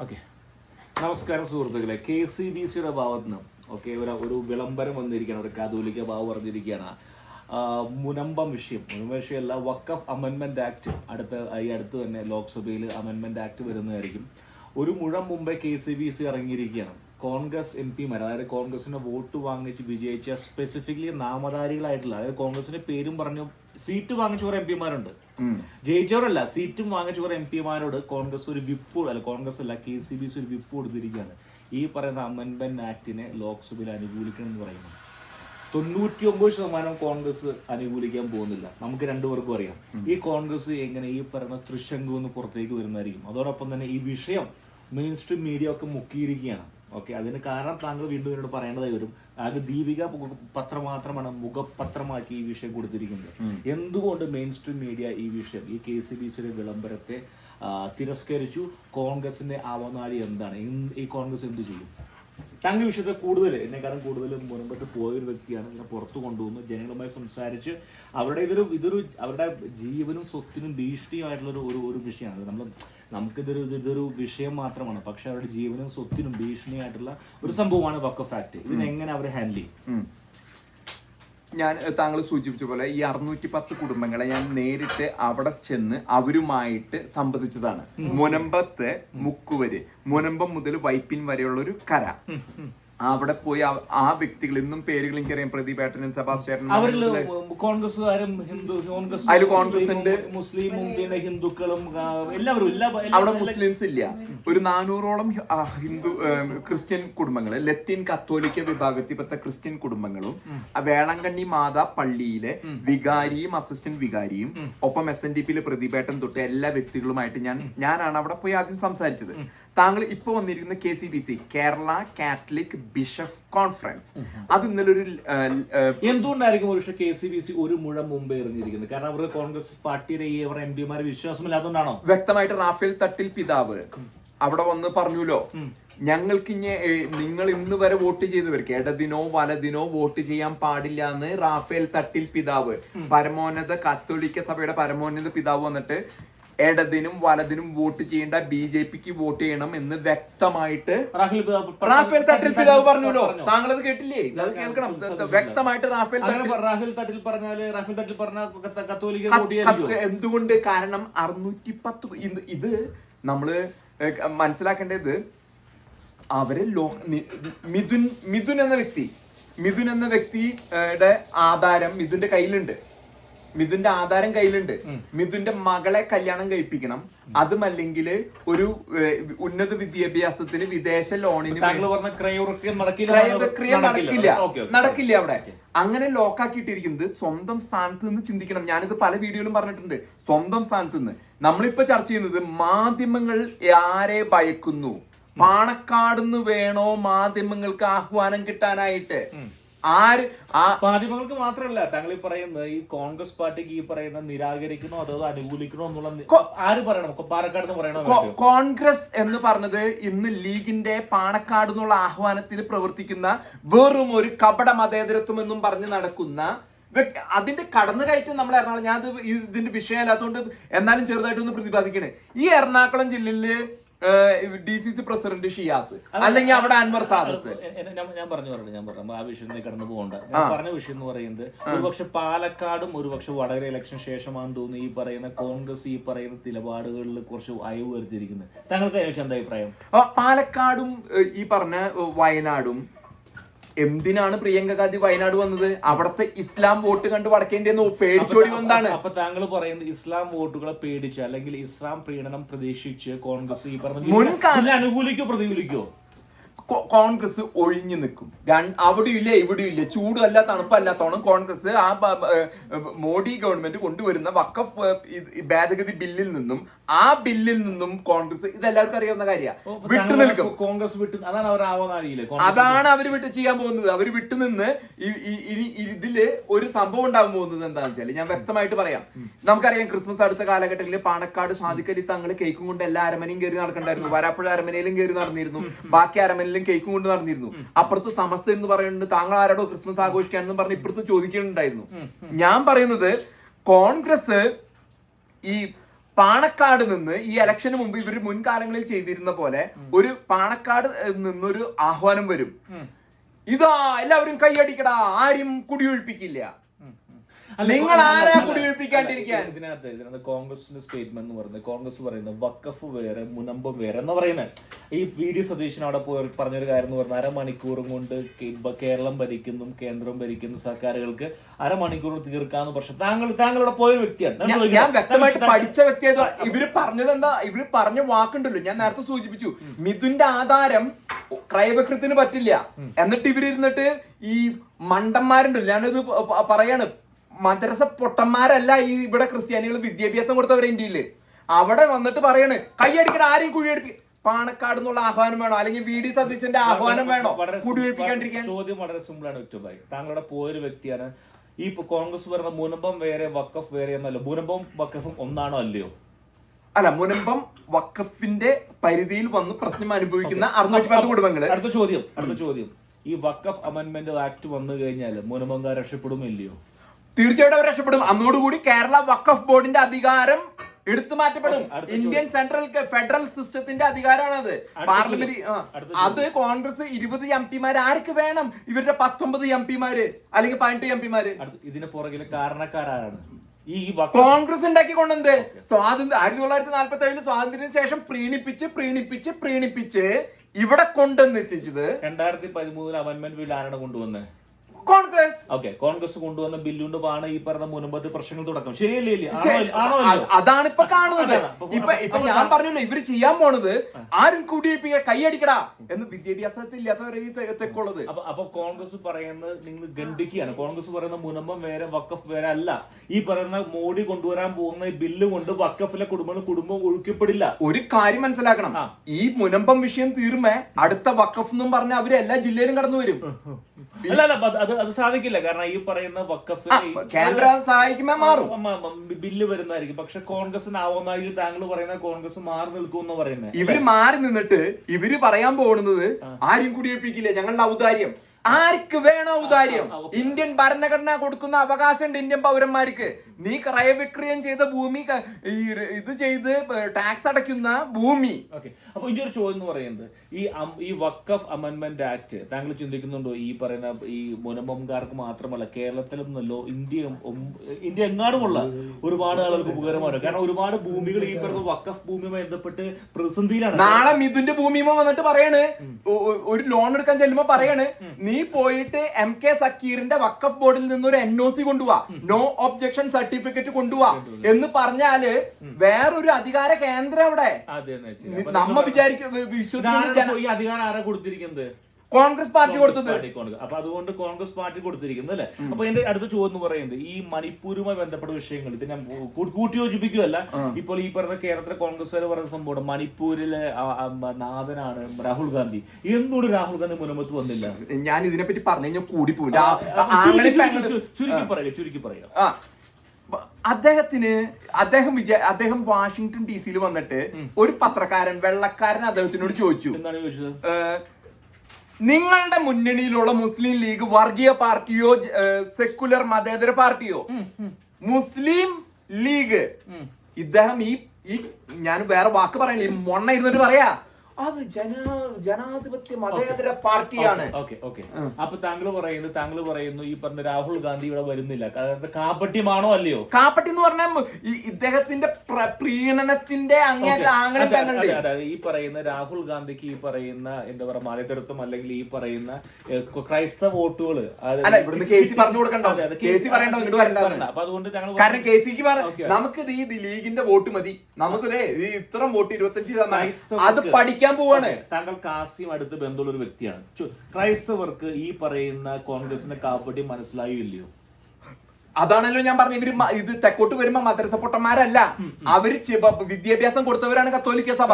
Okay. നമസ്കാരം സുഹൃത്തുക്കളെ. K C B സിയുടെ ഭാഗത്ത് നിന്ന് ഓക്കെ ഒരു ഒരു വിളംബരം വന്നിരിക്കുകയാണ് ഒരു കാതോലിക്ക ഭാവം പറഞ്ഞിരിക്കുകയാണ്. മുനമ്പം വിഷയം. മുനമ്പം വിഷയമല്ല വക്കഫ് അമെൻമെന്റ് ആക്ട് അടുത്ത ഈ അടുത്ത് തന്നെ ലോക്സഭയിൽ അമെൻമെന്റ് ആക്ട് വരുന്നതായിരിക്കും. ഒരു മുഴം മുമ്പേ കെ സി ബി സി ഇറങ്ങിയിരിക്കുകയാണ്. കോൺഗ്രസ് എം പിമാർ അതായത് കോൺഗ്രസിന്റെ വോട്ട് വാങ്ങിച്ച് വിജയിച്ച സ്പെസിഫിക്കലി നാമധാരികളായിട്ടുള്ള അതായത് കോൺഗ്രസിന്റെ പേരും പറഞ്ഞു സീറ്റ് വാങ്ങിച്ച കുറെ എം പിമാരുണ്ട്. ജയിച്ചവരല്ല സീറ്റും വാങ്ങിച്ച കുറെ എം പിമാരോട് കോൺഗ്രസ് ഒരു വിപ്പ് അല്ല കോൺഗ്രസ് അല്ല കെ സി ബി സി ഒരു വിപ്പ് കൊടുത്തിരിക്കുകയാണ്. ഈ പറയുന്ന അമെൻമെന്റ് ആക്ടിനെ ലോക്സഭയിൽ അനുകൂലിക്കണം എന്ന് പറയുന്നു. തൊണ്ണൂറ്റി ഒമ്പത് ശതമാനം കോൺഗ്രസ് അനുകൂലിക്കാൻ പോകുന്നില്ല. നമുക്ക് രണ്ടുപേർക്കും അറിയാം. ഈ കോൺഗ്രസ് എങ്ങനെ ഈ പറയുന്ന തൃശങ്കു എന്ന് പുറത്തേക്ക് വരുന്നതായിരിക്കും. അതോടൊപ്പം തന്നെ ഈ വിഷയം മെയിൻ സ്ട്രീം മീഡിയ ഒക്കെ മുക്കിയിരിക്കുകയാണ്. ഓക്കെ അതിന് കാരണം താങ്കൾ വീണ്ടും എന്നോട് പറയേണ്ടതായി വരും. അത് ദീപിക പത്രം മാത്രമാണ് മുഖപത്രമാക്കി ഈ വിഷയം കൊടുത്തിരിക്കുന്നത്. എന്തുകൊണ്ട് മെയിൻ സ്ട്രീം മീഡിയ ഈ വിഷയം ഈ കെ സി ബി സിയുടെ വിളംബരത്തെ തിരസ്കരിച്ചു? കോൺഗ്രസിന്റെ ആവനാഴി എന്താണ്? ഈ കോൺഗ്രസ് എന്ത് ചെയ്യും? താങ്കൾ വിഷയത്തെ കൂടുതൽ എന്നെക്കാളും കൂടുതൽ മുൻപത്ത് പോയൊരു വ്യക്തിയാണ്. ഇങ്ങനെ പുറത്തു കൊണ്ടുവന്ന് ജനങ്ങളുമായി സംസാരിച്ച് അവരുടെ ഇതൊരു ഇതൊരു അവരുടെ ജീവനും സ്വത്തിനും ഭീഷണിയായിട്ടുള്ള ഒരു ഒരു ഒരു വിഷയമാണ് നമ്മൾ നമുക്കിതൊരു ഇത് ഇതൊരു വിഷയം മാത്രമാണ്. പക്ഷെ അവരുടെ ജീവനും സ്വത്തിനും ഭീഷണിയായിട്ടുള്ള ഒരു സംഭവമാണ് വക്കഫ് ആക്ട്. ഇതിനെങ്ങനെ അവർ ഹാൻഡിൽ ചെയ്യും. ഞാൻ താങ്കൾ സൂചിപ്പിച്ച പോലെ ഈ അറുന്നൂറ്റി പത്ത് കുടുംബങ്ങളെ ഞാൻ നേരിട്ട് അവിടെ ചെന്ന് അവരുമായിട്ട് സംബന്ധിച്ചതാണ് മുനമ്പത്തെ മുക്കുവര്. മുനമ്പം മുതൽ വൈപ്പിൻ വരെയുള്ള ഒരു കര അവിടെ പോയി ആ- വ്യക്തികൾ ഇന്നും പേരുകൾ എനിക്കറിയാം പ്രദീപ് ഏട്ടനും അവരിൽ കോൺഗ്രസ്സുകാരും ഹിന്ദു കോൺഗ്രസ് അതിൽ കോൺഗ്രസ് ഉണ്ട്. മുസ്ലിമും പിന്നെ ഹിന്ദുക്കളും എല്ലാവരും എല്ലാ അവിടെ മുസ്ലിംസ് ഇല്ല. ഒരു നാനൂറോളം ഹിന്ദു ക്രിസ്ത്യൻ കുടുംബങ്ങൾ. ലത്തീൻ കത്തോലിക്ക വിഭാഗത്തിൽപ്പെട്ട ക്രിസ്ത്യൻ കുടുംബങ്ങളും വേളങ്കണ്ണി മാതാ പള്ളിയിലെ വികാരിയും അസിസ്റ്റന്റ് വികാരിയും ഒപ്പം എസ് എൻ ഡി പിയിലെ പ്രദീപേട്ടൻ തൊട്ട് എല്ലാ വ്യക്തികളുമായിട്ട് ഞാൻ ഞാനാണ് അവിടെ പോയി ആദ്യം സംസാരിച്ചത്. താങ്കൾ ഇപ്പോൾ വന്നിരിക്കുന്ന K C B C Kerala Catholic bishop conference. അത് ഇന്നലെ ഒരു എന്തുകൊണ്ടായിരിക്കും ഒരു പക്ഷേ കെ സി ബി സി ഒരു മുഴം മുമ്പേ എറിഞ്ഞിരിക്കുന്നത്? കാരണം അവർക്ക് കോൺഗ്രസ് പാർട്ടിയുടെ ഈ അവരുടെ എം പിമാരെ വിശ്വാസമില്ലാത്തതുകൊണ്ടാണോ? വ്യക്തമായിട്ട് റാഫേൽ തട്ടിൽ പിതാവ് അവിടെ വന്ന് പറഞ്ഞുല്ലോ ഞങ്ങൾക്ക് ഇനി നിങ്ങൾ ഇന്ന് വരെ വോട്ട് ചെയ്തവർക്ക് ഇടതിനോ വലതിനോ വോട്ട് ചെയ്യാൻ പാടില്ല എന്ന് റാഫേൽ തട്ടിൽ പിതാവ് പരമോന്നത കത്തോലിക്ക സഭയുടെ പരമോന്നത പിതാവ് വന്നിട്ട് ഇടതിനും വലതിനും വോട്ട് ചെയ്യേണ്ട ബി ജെ പിക്ക് വോട്ട് ചെയ്യണം എന്ന് വ്യക്തമായിട്ട് റാഫേൽ തട്ടിൽ പിതാവ് പറഞ്ഞല്ലോ. താങ്കൾ അത് കേട്ടില്ലേ? അത് കേൾക്കണം. വ്യക്തമായിട്ട് റാഫേൽ റാഫേൽ തട്ടിൽ പറഞ്ഞാൽ റാഫേൽ തട്ടിൽ പറഞ്ഞ എന്തുകൊണ്ട്? കാരണം അറുന്നൂറ്റി പത്ത് ഇത് നമ്മൾ മനസ്സിലാക്കേണ്ടത് അവരെ ലോ മിഥുൻ മിഥുൻ എന്ന വ്യക്തി മിഥുൻ എന്ന വ്യക്തിയുടെ ആധാരം മിഥുന്റെ കയ്യിലുണ്ട്. മിഥുന്റെ ആധാരം കയ്യിലുണ്ട്. മിഥുന്റെ മകളെ കല്യാണം കഴിപ്പിക്കണം. അതുമല്ലെങ്കിൽ ഒരു ഉന്നത വിദ്യാഭ്യാസത്തിന് വിദേശ ലോണിന് ക്രയപ്രക്രിയ നടക്കില്ല. നടക്കില്ല. അവിടെ. അങ്ങനെ ലോക്കാക്കിയിട്ടിരിക്കുന്നത് സ്വന്തം സ്ഥാനത്ത് നിന്ന് ചിന്തിക്കണം. ഞാനിത് പല വീഡിയോയിലും പറഞ്ഞിട്ടുണ്ട്. സ്വന്തം സ്ഥാനത്ത് നിന്ന്. നമ്മളിപ്പോ ചർച്ച ചെയ്യുന്നത് മാധ്യമങ്ങൾ ആരെ ഭയക്കുന്നു? പാണക്കാടുന്ന് വേണോ മാധ്യമങ്ങൾക്ക് ആഹ്വാനം കിട്ടാനായിട്ട്? ആര് ആ മാധ്യമങ്ങൾക്ക് മാത്രമല്ല താങ്കൾ ഈ പറയുന്നത് ഈ കോൺഗ്രസ് പാർട്ടിക്ക് ഈ പറയുന്ന നിരാകരിക്കണോ അതോ അനുകൂലിക്കണോ എന്നുള്ള ആര് പറയണം? പാലക്കാട് എന്ന് പറയണോ കോൺഗ്രസ് എന്ന് പറഞ്ഞത് ഇന്ന് ലീഗിന്റെ പാണക്കാട് എന്നുള്ള ആഹ്വാനത്തിന് പ്രവർത്തിക്കുന്ന വെറും ഒരു കപട മതേതരത്വം എന്നും പറഞ്ഞ് നടക്കുന്ന അതിന്റെ കടന്നു കയറ്റം നമ്മൾ എറണാകുളം ഞാൻ ഇതിന്റെ ഇതിന്റെ വിഷയമല്ലാത്തതുകൊണ്ട് എന്നാലും ചെറുതായിട്ടൊന്ന് പ്രതിപാദിക്കണേ. ഈ എറണാകുളം ജില്ലയിൽ D C C president Shiyas. അല്ലെങ്കിൽ അവിടെ അൻവർ സാദത്ത്. ഞാൻ പറഞ്ഞു പറഞ്ഞു ഞാൻ പറഞ്ഞു. ആ വിഷയം കടന്നു പോകണ്ട. ഞാൻ പറഞ്ഞ വിഷയം എന്ന് പറയുന്നത് ഒരുപക്ഷെ പാലക്കാടും ഒരുപക്ഷെ വടകര ഇലക്ഷൻ ശേഷമാണെന്ന് തോന്നുന്നു ഈ പറയുന്ന കോൺഗ്രസ് ഈ പറയുന്ന നിലപാടുകളിൽ കുറച്ച് അയവ് വരുത്തിയിരിക്കുന്നത്. താങ്കൾക്ക് അതിനെക്കുറിച്ച് എന്താ അഭിപ്രായം? പാലക്കാടും ഈ പറഞ്ഞ വയനാടും എന്തിനാണ് പ്രിയങ്ക ഗാന്ധി വയനാട് വന്നത്? അവിടത്തെ ഇസ്ലാം വോട്ട് കണ്ട് വടക്കേന്റെ പേടിച്ചോടി വന്നതാണ്. അപ്പൊ താങ്കൾ പറയുന്നത് ഇസ്ലാം വോട്ടുകളെ പേടിച്ച് അല്ലെങ്കിൽ ഇസ്ലാം പ്രീണനം പ്രതീക്ഷിച്ച് കോൺഗ്രസ് ഈ പറഞ്ഞ അനുകൂലിക്കോ പ്രതികൂലിക്കോ? കോൺഗ്രസ് ഒഴിഞ്ഞു നിൽക്കും. രണ്ട് അവിടെയും ഇല്ല ഇവിടെയും ഇല്ല. ചൂടല്ല തണുപ്പല്ലാത്തോണം കോൺഗ്രസ് ആ മോഡി ഗവൺമെന്റ് കൊണ്ടുവരുന്ന വക്കഫ് ഭേദഗതി ബില്ലിൽ നിന്നും ആ ബില്ലിൽ നിന്നും കോൺഗ്രസ് ഇതെല്ലാവർക്കും അറിയാവുന്ന കാര്യമാണ് വിട്ടു നിൽക്കും. കോൺഗ്രസ് വിട്ടു അതാണ് അവർ അതാണ് അവർ വിട്ട് ചെയ്യാൻ പോകുന്നത്. അവർ വിട്ടു നിന്ന് ഇതിൽ ഒരു സംഭവം ഉണ്ടാകാൻ പോകുന്നത് എന്താണെന്ന് വെച്ചാൽ ഞാൻ വ്യക്തമായിട്ട് പറയാം. നമുക്കറിയാം ക്രിസ്മസ് അടുത്ത കാലഘട്ടത്തിൽ പാണക്കാട് ഷാദിക്കലി തങ്ങൾ കേക്കും കൊണ്ട് എല്ലാ അരമനയും കയറി നടക്കണ്ടായിരുന്നു. വരാപ്പുഴ അരമനയിലും കയറി നടന്നിരുന്നു. ബാക്കി അരമനയിലും കേക്കും കൊണ്ട് നടന്നിരുന്നു. അപ്പുറത്ത് സമസ്ത എന്ന് പറയുന്നുണ്ട് താങ്കൾ ആരോടോ ക്രിസ്മസ് ആഘോഷിക്കാനെന്ന് പറഞ്ഞ് ഇപ്പുറത്ത് ചോദിക്കുന്നുണ്ടായിരുന്നു. ഞാൻ പറയുന്നത് കോൺഗ്രസ് ഈ പാണക്കാട് നിന്ന് ഈ ഇലക്ഷന് മുമ്പ് ഇവർ മുൻകാലങ്ങളിൽ ചെയ്തിരുന്ന പോലെ ഒരു പാണക്കാട് നിന്നൊരു ആഹ്വാനം വരും. ഇതാ എല്ലാവരും കൈയടിക്കടാ ആരും കുടിയൊഴിപ്പിക്കില്ല. നിങ്ങൾ ആരാ കുടിയൊഴിപ്പിക്കാണ്ടിരിക്കാൻ? ഇതിനകത്ത് ഇതിനകത്ത് കോൺഗ്രസിന്റെ സ്റ്റേറ്റ്മെന്റ് എന്ന് പറയുന്നത് കോൺഗ്രസ് പറയുന്നത് വക്കഫ് വേറെ മുനമ്പം വേറെ എന്ന് പറയുന്നത് ഈ പി ഡി സതീശൻ അവിടെ പോയി പറഞ്ഞൊരു കാര്യം എന്ന് പറഞ്ഞാൽ അരമണിക്കൂറും കൊണ്ട് കേരളം ഭരിക്കുന്നു കേന്ദ്രം ഭരിക്കുന്നു സർക്കാരുകൾക്ക് അരമണിക്കൂർ തീർക്കാന്ന് പക്ഷെ താങ്കൾ താങ്കളുടെ പോയ വ്യക്തിയാണ്. ഞാൻ വ്യക്തമായിട്ട് പഠിച്ച വ്യക്തിയായത് ഇവർ പറഞ്ഞത് എന്താ ഇവർ പറഞ്ഞ വാക്കുണ്ടല്ലോ. ഞാൻ നേരത്തെ സൂചിപ്പിച്ചു. മിഥുന്റെ ആധാരം ക്രയവക്രത്തിന് പറ്റില്ല. എന്നിട്ട് ഇവരിരുന്നിട്ട് ഈ മണ്ടന്മാരുണ്ടല്ലോ. ഞാനിത് പറയാണ്. മദ്രസ പൊട്ടന്മാരല്ല ഈ ഇവിടെ ക്രിസ്ത്യാനികൾ വിദ്യാഭ്യാസം കൊടുത്തവരെ ഇന്ത്യയിൽ. അവിടെ വന്നിട്ട് പറയണ് കൈയടിക്കണ ആരെയും കുഴിയടിപ്പി പാണക്കാട് എന്നുള്ള ആഹ്വാനം വേണോ? അല്ലെങ്കിൽ വി ഡി സതീശന്റെ ആഹ്വാനം വേണോ? കുടിയൊഴിപ്പിക്കാണ്ടിരിക്കാൻ. ചോദ്യം വളരെ സിമ്പിൾ ആണ് വ്യക്തമായി താങ്കളുടെ പോയൊരു വ്യക്തിയാണ്. ഈ കോൺഗ്രസ് പറയുന്ന മുനമ്പം വേറെ വക്കഫ് വേറെ എന്നല്ല. മുനമ്പം വക്കഫും ഒന്നാണോ അല്ലയോ? അല്ല മുനമ്പം വക്കഫിന്റെ പരിധിയിൽ വന്ന് പ്രശ്നം അനുഭവിക്കുന്ന അറുന്നൂറ്റി പത്ത് കുടുംബങ്ങൾ അടുത്ത ചോദ്യം അടുത്ത ചോദ്യം. ഈ വക്കഫ് അമെന്റ്മെന്റ് ആക്ട് വന്നു കഴിഞ്ഞാൽ മുനമ്പം രക്ഷപ്പെടുമോ ഇല്ലയോ? തീർച്ചയായിട്ടും അവർ രക്ഷപ്പെടും. അന്നോടുകൂടി കേരള വഖഫ് ബോർഡിന്റെ അധികാരം എടുത്തു മാറ്റപ്പെടും. ഇന്ത്യൻ സെൻട്രൽ ഫെഡറൽ സിസ്റ്റത്തിന്റെ അധികാരമാണത്. അത് പാർലമെന്റ് അത് കോൺഗ്രസ് ഇരുപത് എം പിമാര് ആർക്ക് വേണം? ഇവരുടെ പത്തൊമ്പത് എം പിമാര് അല്ലെങ്കിൽ പതിനെട്ട് എം പിമാര്. ഇതിന് പുറകിലെ കാരണക്കാരാണ് ഈ കോൺഗ്രസ് ഉണ്ടാക്കി കൊണ്ടെന്ത് സ്വാതന്ത്ര്യം ആയിരത്തി തൊള്ളായിരത്തി നാല്പത്തി ഏഴിൽ സ്വാതന്ത്ര്യത്തിന് ശേഷം പ്രീണിപ്പിച്ച് പ്രീണിപ്പിച്ച് പ്രീണിപ്പിച്ച് ഇവിടെ കൊണ്ടുവന്ന് എത്തിച്ചത് രണ്ടായിരത്തി പതിമൂന്നിൽ അമൻമെന്റ് ബിൽ ആരാണ് കൊണ്ടുവന്നത്? കോൺഗ്രസ്. ഓക്കെ കോൺഗ്രസ് കൊണ്ടുവന്ന ബില്ലുകൊണ്ടാണ് ഈ പറഞ്ഞ മുൻപത്തെ പ്രശ്നങ്ങൾ തുടക്കം. ശരിയല്ലേ അതാണ് ഇപ്പൊ കാണുന്നത്. ഇപ്പൊ ഇപ്പൊ ഞാൻ പറഞ്ഞല്ലോ ഇവർ ചെയ്യാൻ പോണത് ആരും കൂടിയിപ്പിക്ക കൈയടിക്കടാ എന്ന് വിദ്യാഭ്യാസത്തിൽ ഇല്ലാത്തവരെ തെക്കുള്ളത്. അപ്പൊ അപ്പൊ കോൺഗ്രസ് പറയുന്നത് നിങ്ങൾ ഗണ്ഡിക്കുകയാണ് കോൺഗ്രസ് പറയുന്ന മുനമ്പം വേറെ വക്കഫ് വേറെ അല്ല. ഈ പറയുന്ന മോഡി കൊണ്ടുവരാൻ പോകുന്ന ഈ ബില്ല് കൊണ്ട് വക്കഫിലെ കുടുംബങ്ങൾ കുടുംബം ഒഴുക്കപ്പെടില്ല. ഒരു കാര്യം മനസ്സിലാക്കണം. ഈ മുനമ്പം വിഷയം തീർമേ അടുത്ത വക്കഫ് എന്നും പറഞ്ഞ അവർ എല്ലാ ജില്ലയിലും കടന്നു വരും. അല്ല അല്ല അത് അത് അത് സാധിക്കില്ല. കാരണം ഈ പറയുന്ന വക്കഫ് കേന്ദ്ര കേന്ദ്രം സഹായിക്കുമ്പോ മാറും. ബില്ല് വരുന്നതായിരിക്കും. പക്ഷെ കോൺഗ്രസിന് ആവുന്നതായി താങ്കൾ പറയുന്ന കോൺഗ്രസ് മാറി നിൽക്കും എന്ന് പറയുന്നത്. ഇവർ മാറി നിന്നിട്ട് ഇവർ പറയാൻ പോകുന്നത് ആരും കുടിയൊഴിപ്പിക്കില്ല. ഞങ്ങളുടെ ഔദാര്യം. ആർക്ക് വേണോ ഔദാര്യം ഇന്ത്യൻ ഭരണഘടന കൊടുക്കുന്ന അവകാശമുണ്ട് ഇന്ത്യൻ പൗരന്മാർക്ക്. നീ ക്രയവിക്രയം ചെയ്ത ഭൂമി ഇത് ചെയ്ത് ടാക്സ് അടയ്ക്കുന്ന ഭൂമി. ഓക്കെ. അപ്പൊ ഇനി ഒരു ചോദ്യം എന്ന് പറയുന്നത് ഈ ഈ വക്കഫ് അമെന്റ്മെന്റ് ആക്ട് താങ്കൾ ചിന്തിക്കുന്നുണ്ടോ ഈ പറയുന്ന ഈ മുനമ്പംകാർക്ക് മാത്രമല്ല കേരളത്തിലൊന്നല്ലോ ഇന്ത്യ ഇന്ത്യ എങ്ങാടുമുള്ള ഒരുപാട് ആളുകൾക്ക് ഉപകാരമാണ്? കാരണം ഒരുപാട് ഭൂമികൾ ഈ പറയുന്ന വക്കഫ് ഭൂമിയുമായി ബന്ധപ്പെട്ട് പ്രതിസന്ധിയിലാണ്. നാളെ മിഥുന്റെ ഭൂമിയുമായി വന്നിട്ട് പറയാണ് ഒരു ലോൺ എടുക്കാൻ ചെല്ലുമ്പോ പറയാണ് നീ പോയിട്ട് എം കെ സക്കീറിന്റെ വക്കഫ് ബോർഡിൽ നിന്ന് ഒരു എൻ ഒ സി കൊണ്ടുപോവാ നോ ഒബ്ജക്ഷൻ സർട്ടിഫിക്കറ്റ് കൊണ്ടുപോവാ എന്ന് പറഞ്ഞാൽ വേറൊരു അധികാര കേന്ദ്രം അവിടെ. നമ്മ വിചാരിക്കും വിശ്വസിക്കുന്ന ഈ അധികാരം ആരാ കൊടുത്തിരിക്കുന്നത്? കോൺഗ്രസ് പാർട്ടി കൊടുത്തത്. അപ്പൊ അതുകൊണ്ട് കോൺഗ്രസ് പാർട്ടി കൊടുത്തിരിക്കുന്നത് അല്ലെ? അപ്പൊ എന്റെ അടുത്ത ചോദ്യം എന്ന് പറയുന്നത് ഈ മണിപ്പൂരുമായി ബന്ധപ്പെട്ട വിഷയങ്ങൾ ഇത് ഞാൻ കൂട്ടിയോജിപ്പിക്കുകയല്ല. ഇപ്പോൾ ഈ പറഞ്ഞ കേരളത്തിലെ കോൺഗ്രസ്സുകാർ പറയുന്ന സംഭവം മണിപ്പൂരിലെ നാഥനാണ് രാഹുൽ ഗാന്ധി. എന്തുകൊണ്ട് രാഹുൽ ഗാന്ധി മുനമ്പത്ത് വന്നില്ല? ഞാൻ ഇതിനെപ്പറ്റി പറഞ്ഞു കഴിഞ്ഞാൽ കൂടി പോയി ആ, ചുരുക്കി- പറയുക ചുരുക്കി പറയുക അദ്ദേഹത്തിന് അദ്ദേഹം വിജയ അദ്ദേഹം വാഷിങ്ടൺ ഡി സിയിൽ വന്നിട്ട് ഒരു പത്രക്കാരൻ വെള്ളക്കാരൻ അദ്ദേഹത്തിനോട് ചോദിച്ചു. എന്താണ് ചോദിച്ചത്? നിങ്ങളുടെ മുന്നണിയിലുള്ള മുസ്ലിം ലീഗ് വർഗീയ പാർട്ടിയോ സെക്കുലർ മതേതര പാർട്ടിയോ? മുസ്ലിം ലീഗ്. ഇദ്ദേഹം ഈ ഈ ഞാൻ വേറെ വാക്ക് പറയണില്ല. ഈ മൊണ്ണ ഇരുന്നിട്ട് പറയാ. അത് ജനാ ജനാധിപത്യ മതേതര പാർട്ടിയാണ്. ഓക്കെ ഓക്കെ അപ്പൊ താങ്കൾ പറയുന്നു താങ്കൾ പറയുന്നു ഈ പറഞ്ഞ രാഹുൽ ഗാന്ധി ഇവിടെ വരുന്നില്ല. കാപ്പട്യമാണോ അല്ലയോ? കാപ്പട്ടി എന്ന് പറഞ്ഞാൽ ഇദ്ദേഹത്തിന്റെ പ്രീണനത്തിന്റെ അതെ. ഈ പറയുന്ന രാഹുൽ ഗാന്ധിക്ക് ഈ പറയുന്ന എന്താ പറയാ മലതൃത്വം അല്ലെങ്കിൽ ഈ പറയുന്ന ക്രൈസ്തവ. വരണ്ട. അപ്പൊ അതുകൊണ്ട് കാരണം കെ സിക്ക് നമുക്ക്. നമുക്ക് ഈ ദിലീഗിന്റെ വോട്ട് മതി. നമുക്ക് ഇത്ര വോട്ട് ഇരുപത്തഞ്ച് അത് ക്രൈസ്തവർക്ക് പഠിക്കാൻ പോവാണ്. താങ്കൾ കാസിം അടുത്ത് ബന്ധമുള്ള ഒരു വ്യക്തിയാണ്. ക്രൈസ്തവർക്ക് ഈ പറയുന്ന കോൺഗ്രസിന്റെ കാപ്പട്ടി മനസ്സിലായോ ഇല്ലയോ അതാണല്ലോ ഞാൻ പറഞ്ഞ ഇവർ ഇത് തെക്കോട്ട് വരുമ്പോ മദ്രസ പൊട്ടന്മാരല്ല. അവർ വിദ്യാഭ്യാസം കൊടുത്തവരാണ് കത്തോലിക്ക സഭ.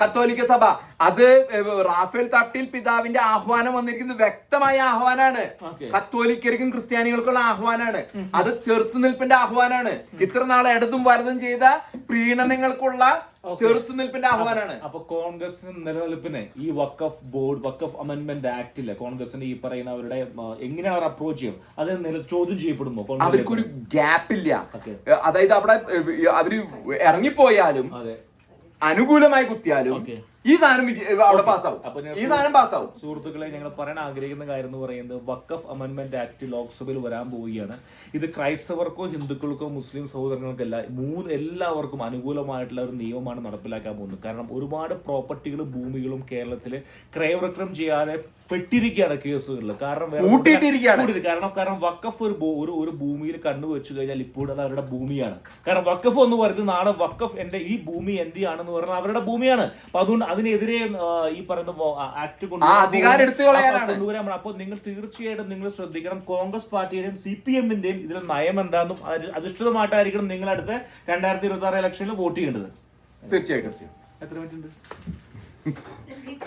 കത്തോലിക്ക സഭ. അത് റാഫേൽ തട്ടിൽ പിതാവിന്റെ ആഹ്വാനം വന്നിരിക്കുന്നത് വ്യക്തമായ ആഹ്വാനാണ്. കത്തോലിക്കർക്കും ക്രിസ്ത്യാനികൾക്കുള്ള ആഹ്വാനാണ്. അത് ചെറുത്തുനിൽപ്പിന്റെ ആഹ്വാനാണ്. ഇത്ര നാളെ ഇടതും വലതും ചെയ്ത പ്രീണനങ്ങൾക്കുള്ള ചെറുത്തുനിൽപ്പിന്റെ ആഹ്വാനാണ്. അപ്പൊ കോൺഗ്രസിന് നിലനിൽപ്പിന് ഈ വക്കഫ് ബോർഡ് വക്കഫ് അമെന്റ്മെന്റ് ആക്ടിൽ കോൺഗ്രസിന് ഈ പറയുന്ന അവരുടെ എങ്ങനെയാണ് അവർ അപ്രോച്ച് ചെയ്യും? അത് ചോദ്യം ചെയ്യപ്പെടുമോ അവർക്കൊരു ഗ്യാപ്പ് ഇല്ല. അതായത് അവിടെ അവർ ഇറങ്ങിപ്പോയാലും അതെ. അനുകൂലമായി കുത്തിയാലും. ഈ സാധനം അവിടെ പാസ്സാവും അപ്പൊ ഞാൻ ഈ സാധനം പാസ്സാവും സുഹൃത്തുക്കളെ ഞങ്ങൾ പറയാൻ ആഗ്രഹിക്കുന്ന കാര്യം എന്ന് പറയുന്നത് വക്കഫ് അമെന്റ്മെന്റ് ആക്ട് ലോക്സഭയിൽ വരാൻ പോവുകയാണ്. ഇത് ക്രൈസ്തവർക്കോ ഹിന്ദുക്കൾക്കോ മുസ്ലിം സഹോദരങ്ങൾക്കല്ല മൂന്ന് എല്ലാവർക്കും അനുകൂലമായിട്ടുള്ള ഒരു നിയമമാണ് നടപ്പിലാക്കാൻ പോകുന്നത്. കാരണം ഒരുപാട് പ്രോപ്പർട്ടികളും ഭൂമികളും കേരളത്തിൽ ക്രയവിക്രം ചെയ്യാതെ പെട്ടിരിക്കുകയാണ് കേസുകളിൽ കാരണം. കാരണം കാരണം വക്കഫ് ഒരു ഒരു ഒരു ഭൂമിയിൽ കണ്ടുവച്ചു വെച്ച് കഴിഞ്ഞാൽ ഇപ്പോൾ അത് അവരുടെ ഭൂമിയാണ്. കാരണം വക്കഫ് എന്ന് പറയുന്നത് നാളെ വക്കഫ് എന്റെ ഈ ഭൂമി എന്റെയാണെന്ന് പറഞ്ഞാൽ അവരുടെ ഭൂമിയാണ്. അപ്പൊ അതുകൊണ്ട് അതിനെതിരെ ഈ പറയുന്ന ആക്ട് ആ അധികാരം എടുത്തു കൊണ്ടുവരാൻ അപ്പോൾ നിങ്ങൾ തീർച്ചയായിട്ടും നിങ്ങൾ ശ്രദ്ധിക്കണം. കോൺഗ്രസ് പാർട്ടിയുടെയും സി പി എമ്മിന്റെയും ഇതിൽ നയം എന്താണെന്നും അധി- അധിഷ്ഠിതമായിട്ടായിരിക്കണം നിങ്ങൾ അടുത്ത രണ്ടായിരത്തി ഇരുപത്തി ആറ് ഇലക്ഷനിൽ വോട്ട് ചെയ്യേണ്ടത്. തീർച്ചയായിട്ടും എത്ര മിനിറ്റ് ഉണ്ട്?